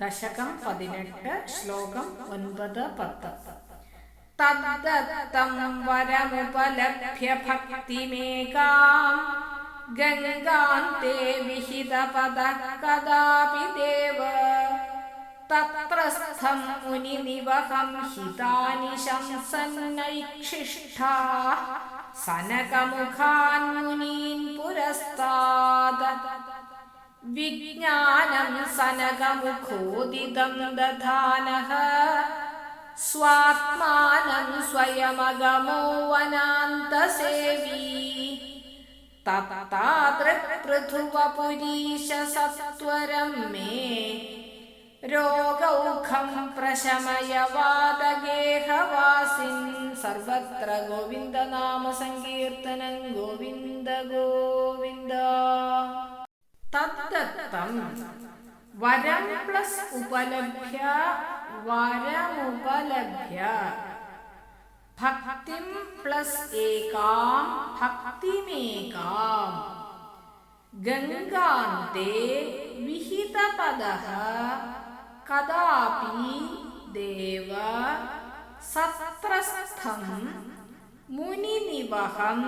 ദശകം പതിനെട്ട് ശ്ലോകം ഒൻപത് പത്ത്. തദ്ദത്തം വരമുപലഭ്യ ഭക്തിമേകാം ഗംഗാന്തേ കദാപി ദേവ. തത്രസ്ഥം മുനിനിവഹം ഹിതാനി ശംസന്നൈക്ഷിഷ്ഠാ സനകമുഖാൻ മുനീൻ പുരസ്താദ. വിജ്ഞാനം സനകമുഖോദിതം ദധാനഃ. സ്വാത്മാനം സ്വയമഗമോ വനാന്തസേവീ തത്താതൃപൃഥുവപുരീശ സത്വരം മേ. രോഗൗഖം പ്രശമയ വാദഗേഹവാസിൻ സർവത്ര ഗോവിന്ദ സങ്കീർത്തനം तद्दत्तम् वरं प्लस् उपलभ्य वरमुपलभ्य भक्तिं प्लस् एकां भक्तिमेकाम्। गङ्गान्ते विहितपदः कदापि देव सत्रस्थं मुनिनिवहं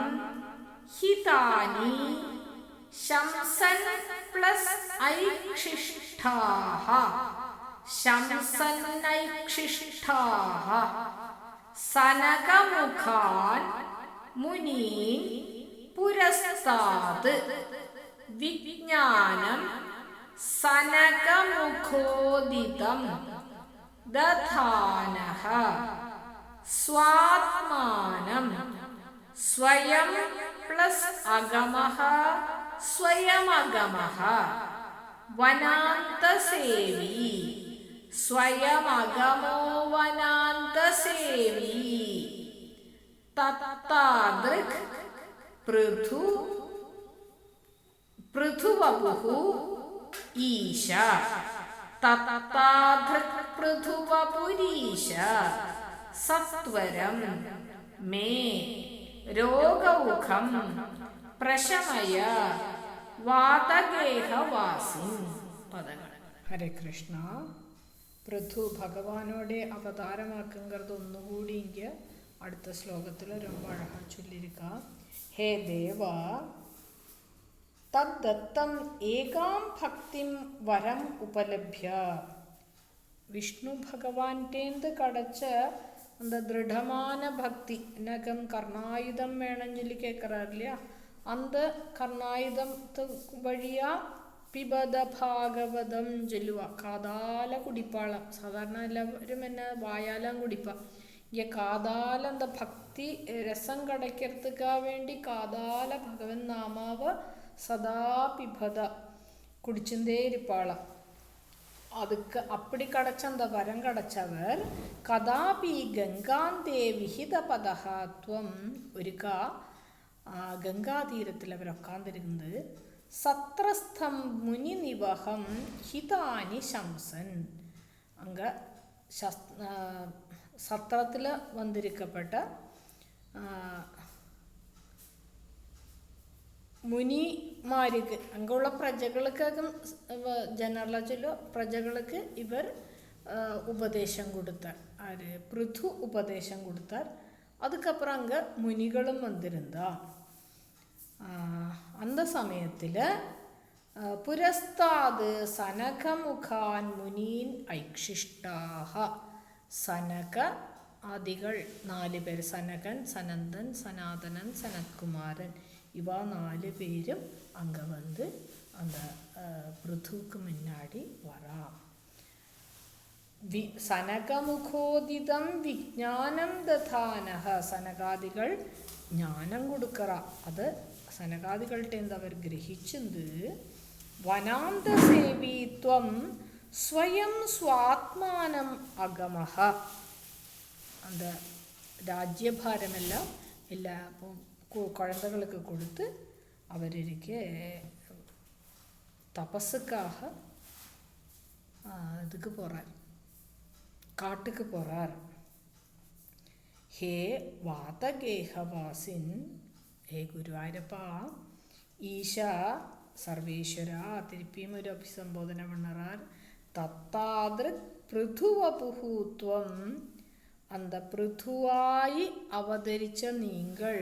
हितानि ശംസൻ പ്ലസ് ഐക്ഷിഷ്ഠാഹ. ശംസൻ ഐക്ഷിഷ്ഠാഃ സനകമുഖാൻ മുനീൻ പുരസ്താത് വിജ്ഞാനം സനകമുഖോദിതം ദധാനഃ സ്വാത്മാനം സ്വയം പ്ലസ് അഗമഃ സ്വയമഗമഃ വനാന്തസേവി സ്വയമഗമോ വനാന്തസേവി തത്താദൃക് പൃഥു പൃഥുവപുഹു ഈശ തത്താദൃക് പൃഥുവപുരീശ സത്വരം മേ രോഗമുഖം. പ്രശമയ വാതഗേഹവാസി. പദങ്ങൾ. ഹരേ കൃഷ്ണ. പൃഥു ഭഗവാനോടെ അവതാരമാക്കുന്നത് ഒന്നുകൂടി അടുത്ത ശ്ലോകത്തിൽ രൊമ്പ അഴകാ ചൊല്ലിയിരിക്കാം ഹേ ദേവ തദ്ദത്തം ഏകാം ഭക്തിം വരം ഉപലഭ്യ. വിഷ്ണു ഭഗവാന്റെ കടച്ച് എന്താ ദൃഢമായ ഭക്തി? எனக்கும் കർണായുധം வேணும்னு சொல்லி கேட்குறார் இல்லையா அந்த പിബദ ഭാഗവതം ചൊല്ലുക കാതാല കുടിപ്പാളം. സാധാരണ എല്ലാവരും എന്നെ വായാലം കുടിപ്പ. ഈ കാതാല എന്താ ഭക്തി രസം കടയ്ക്കർത്തുക്കാൻ വേണ്ടി കാതാല ഭഗവൻ നാമാവ് സദാ പിബദ കുടിച്ചുണ്ടേ ഇരിപ്പാളം அதுக்கு അപ്പടി കടച്ചന്ത? വരം കടച്ചവർ കഥാപി கதாபி கங்காந்தே விகித பதகாத்வம் ஒருக்கா ഗംഗാതീരത്തിൽ അവരൊക്കാന്തിരുന്നത് സത്രസ്ഥം മുനി നിവഹം ഹിതാനി ശംസൻ. അങ്ങ സത്രത്തിൽ വന്നിരിക്കപ്പെട്ട മുനി മാരിക്ക്. അങ്ങുള്ള പ്രജകൾക്കും ജനറലാച്ചല്ലോ പ്രജകൾക്ക് ഇവർ ഉപദേശം കൊടുത്ത ആര്? പൃഥു ഉപദേശം കൊടുത്ത അതുക്കപ്പുറം അങ്ങ് മുനികളും വന്നിരുന്നോ അന്ന സമയത്തിൽ പുരസ്താത് സനക മുഖാൻ മുനീൻ ഐക്ഷിഷ്ടാഹ. സനക ആദികൾ നാല് പേർ സനകൻ സനന്ദൻ സനാതനൻ സനത്കുമാരൻ. ഇവ നാല് പേരും அங்கே வந்து அந்த பிருத்துவுக்கு முன்னாடி வரா വി സനകമുഖോദിതം വിജ്ഞാനം ദധാനഹ സനകാദികൾ ജ്ഞാനം കൊടുക്കറ അത് സനകാദികളുടെ അവർ ഗ്രഹിച്ചത് വനാന്ത സേവീത്വം സ്വയം സ്വാത്മാനം അഗമഹ அந்த രാജ്യഭാരമെല്ലാം എല്ലാ കുഴന്തകൾക്ക് കൊടുത്ത് അവരിക്ക് തപസ്സുക്കാഹ ഇതുക്ക് പോറാൻ കാട്ടുക്ക് പോറാർ ഹേ വാതഗേഹവാസിൻ ഹേ ഗുരുവായൂരപ്പ ഈശ സർവേശ്വര തിരുപ്പിയും ഒരു അഭിസംബോധന മണ്ണറാർ തത്താതൃക് പൃഥുവപുഹൂത്വം അന്ത പൃഥുവായി അവതരിച്ച നീങ്ങൾ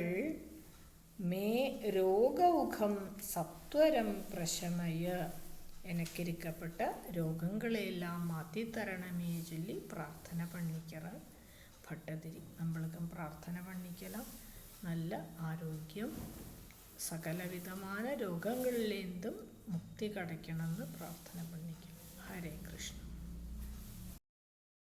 മേ രോഗമുഖം സത്വരം പ്രശമയ. എനക്കിരിക്കപ്പെട്ട രോഗങ്ങളെല്ലാം മാറ്റിത്തരണമേ ചൊല്ലി പ്രാർത്ഥന പണിക്കറ ഭട്ടതിരി. നമ്മൾക്കും പ്രാർത്ഥന പണിക്കലാം നല്ല ആരോഗ്യം സകലവിധമായ രോഗങ്ങളിലേന്തും മുക്തി കടയ്ക്കണമെന്ന് പ്രാർത്ഥന പണി